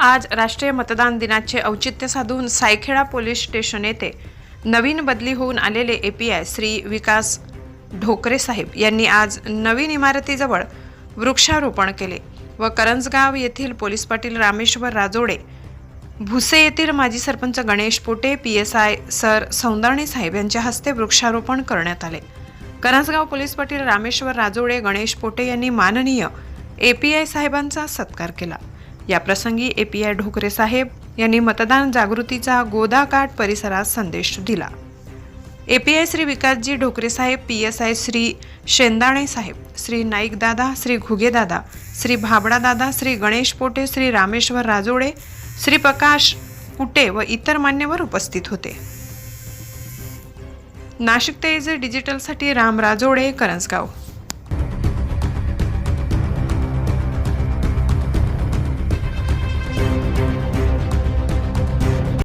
आज राष्ट्रीय मतदान दिनाचे औचित्य साधून सायखेडा पोलीस स्टेशन येथे नवीन बदली होऊन आलेले A P I Shri Vikas Dhokare साहेब यांनी आज नवीन इमारतीजवळ वृक्षारोपण केले व करंजगाव येथील पोलीस पाटील रामेश्वर राजोडे भुसे येथील माजी sarpanch Ganesh Pote P S I sir Saundarne साहेब यांच्या हस्ते वृक्षारोपण करण्यात आले. करंजगाव पोलीस पाटील रामेश्वर राजोडे गणेश पोटे यांनी माननीय ए पी आय साहेबांचा सत्कार केला. या प्रसंगी आय ढोकरे साहेब यांनी मतदान जागृतीचा गोदाकाठ परिसरात संदेश दिला. A P I Shri Vikasji Dhokare Saheb P S I Shri Shendane साहेब श्री नाईक दादा श्री घुगे दादा श्री भाबडा दादा श्री गणेश पोटे श्री रामेश्वर राजोडे श्री प्रकाश कुटे व इतर मान्यवर उपस्थित होते. नाशिक तेज डिजिटलसाठी राम राजोडे करंजगाव.